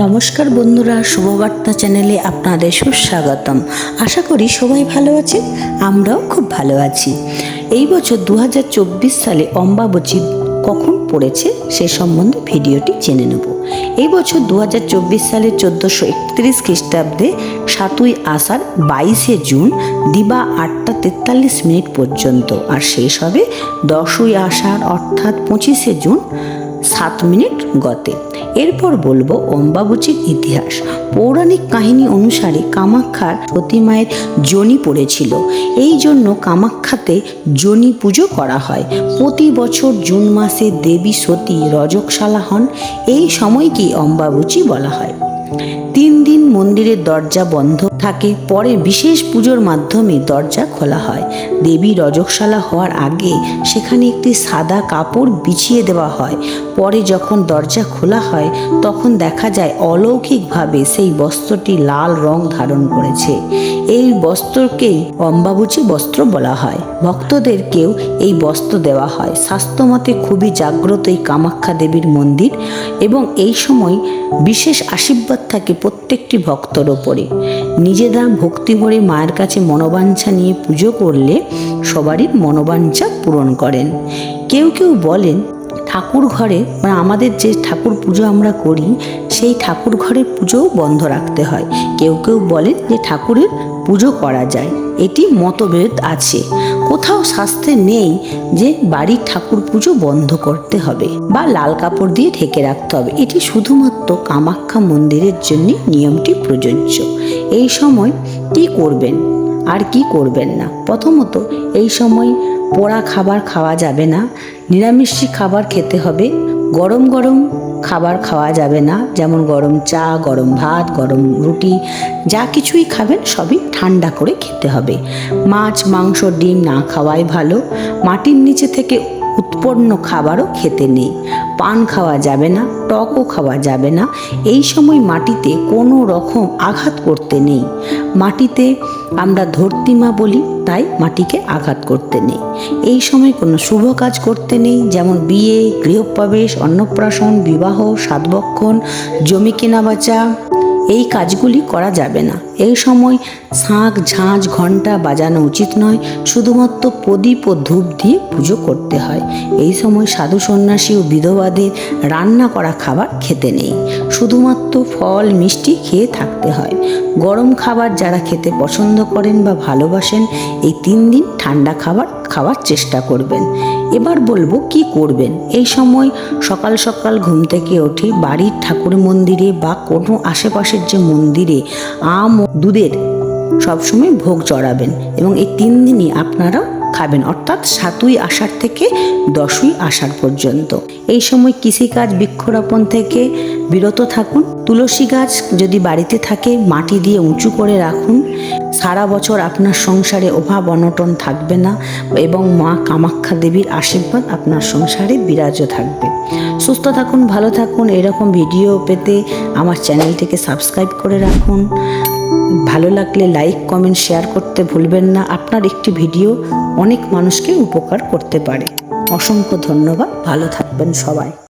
নমস্কার বন্ধুরা, শুভবার্তা চ্যানেলে আপনাদের সুস্বাগতম। আশা করি সবাই ভালো আছে আমরাও খুব ভালো আছি। এই বছর দু হাজার চব্বিশ সালে অম্বাবচী কখন পড়েছে সে সম্বন্ধে ভিডিওটি জেনে নেব। এই বছর দু সালের চোদ্দোশো একত্রিশ খ্রিস্টাব্দে সাতই আষাঢ় বাইশে জুন, দিবা আটটা তেতাল্লিশ মিনিট পর্যন্ত। আর শেষ হবে দশই আষাঢ়, অর্থাৎ পঁচিশে জুন। সাত মিনিট গতে। এরপর বলব অম্বাবুচির ইতিহাস। পৌরাণিক কাহিনী অনুসারে কামাখ্যার প্রতিমায়ের জনি পড়েছিল। এই জন্য কামাখ্যাতে জনি পুজো করা হয়। প্রতি বছর জুন মাসে দেবী সতী রজকশালা হন। এই সময়কেই অম্বাবুচি বলা হয়। তিন দিন মন্দিরের দরজা বন্ধ থাকে, পরে বিশেষ পুজোর মাধ্যমে দরজা খোলা হয়। দেবী রজকশালা হওয়ার আগে সেখানে একটি সাদা কাপড় বিছিয়ে দেওয়া হয়। পরে যখন দরজা খোলা হয়, তখন দেখা যায় অলৌকিকভাবে সেই বস্ত্রটি লাল রং ধারণ করেছে। এই বস্ত্রকেই অম্বাবুচি বস্ত্র বলা হয়। ভক্তদেরকেও এই বস্ত্র দেওয়া হয়। স্বাস্থ্যমতে খুবই জাগ্রত এই কামাখ্যা দেবীর মন্দির এবং এই সময় বিশেষ আশীর্বাদ থাকে প্রত্যেকটি ভক্তর ওপরে। নিজেরা ভক্তি ভরে মায়ের কাছে মনোবাঞ্ছা নিয়ে পুজো করলে সবারই মনোবাঞ্ছা পূরণ করেন। কেউ কেউ বলেন, ঠাকুর ঘরে মানে আমাদের যে ঠাকুর পুজো আমরা করি, সেই ঠাকুর ঘরের পুজোও বন্ধ রাখতে হয়। কেউ কেউ বলেন যে ঠাকুরের পুজো করা যায়। এটি মতভেদ আছে। কোথাও শাস্ত্রে নেই যে বাড়ির ঠাকুর পুজো বন্ধ করতে হবে বা লাল কাপড় দিয়ে ঢেকে রাখতে হবে। এটি শুধুমাত্র কামাখ্যা মন্দিরের জন্য নিয়মটি প্রযোজ্য। এই সময় কি করবেন? আর কি করবেন না? প্রথমত, এই সময় পোড়া খাবার খাওয়া যাবে না। নিরামিষি খাবার খেতে হবে। গরম গরম খাবার খাওয়া যাবে না। যেমন গরম চা, গরম ভাত, গরম রুটি, যা কিছুই খাবেন সবই ঠান্ডা করে খেতে হবে। মাছ, মাংস, ডিম না খাওয়াই ভালো। মাটির নিচে থেকে উৎপন্ন খাবারও খেতে নেই। পান খাওয়া যাবে না, টকও খাওয়া যাবে না। এই সময় মাটিতে কোনো রকম আঘাত করতে নেই। মাটিতে আমরা ধরতিমা বলি তাই মাটিকে আঘাত করতে নেই। এই সময় কোনো শুভ কাজ করতে নেই, যেমন বিয়ে, গৃহপ্রবেশ, অন্নপ্রাশন, বিবাহ, সাতবক্ষণ, জমি কেনা এই কাজগুলি করা যাবে না। এই সময় শাঁখ ঝাঁঝ ঘণ্টা বাজানো উচিত নয়। শুধুমাত্র প্রদীপ ও ধূপ দিয়ে পুজো করতে হয়। এই সময় সাধু সন্ন্যাসী ও বিধবাদের রান্না করা খাবার খেতে নেই। শুধুমাত্র ফল, মিষ্টি খেয়ে থাকতে হয়। গরম খাবার যারা খেতে পছন্দ করেন বা ভালোবাসেন, এই তিন দিন ঠান্ডা খাবার খাওয়ার চেষ্টা করবেন। এবার বলব কি করবেন? এই সময় সকাল সকাল ঘুম থেকে উঠে বাড়ির ঠাকুর মন্দিরে বা কোনো আশেপাশের যে মন্দিরে আম ও দুধের সবসময় ভোগ চড়াবেন এবং এই তিন দিনই আপনারা খাবেন, অর্থাৎ সাতই আষাঢ় থেকে দশই আষাঢ় পর্যন্ত। এই সময় কৃষিকাজ বৃক্ষরোপণ থেকে বিরত থাকুন। তুলসী গাছ যদি বাড়িতে থাকে, মাটি দিয়ে উঁচু করে রাখুন। সারা বছর আপনার সংসারে অভাব, অনটন থাকবে না এবং মা কামাখ্যা দেবীর আশীর্বাদ আপনার সংসারে বিরাজ থাকবে। সুস্থ থাকুন, ভালো থাকুন। এরকম ভিডিও পেতে আমার চ্যানেলটিকে সাবস্ক্রাইব করে রাখুন। ভালো লাগলে লাইক কমেন্ট শেয়ার করতে ভুলবেন না। আপনার একটি ভিডিও অনেক মানুষকে উপকার করতে পারে। অসংখ্য ধন্যবাদ। ভালো থাকবেন সবাই।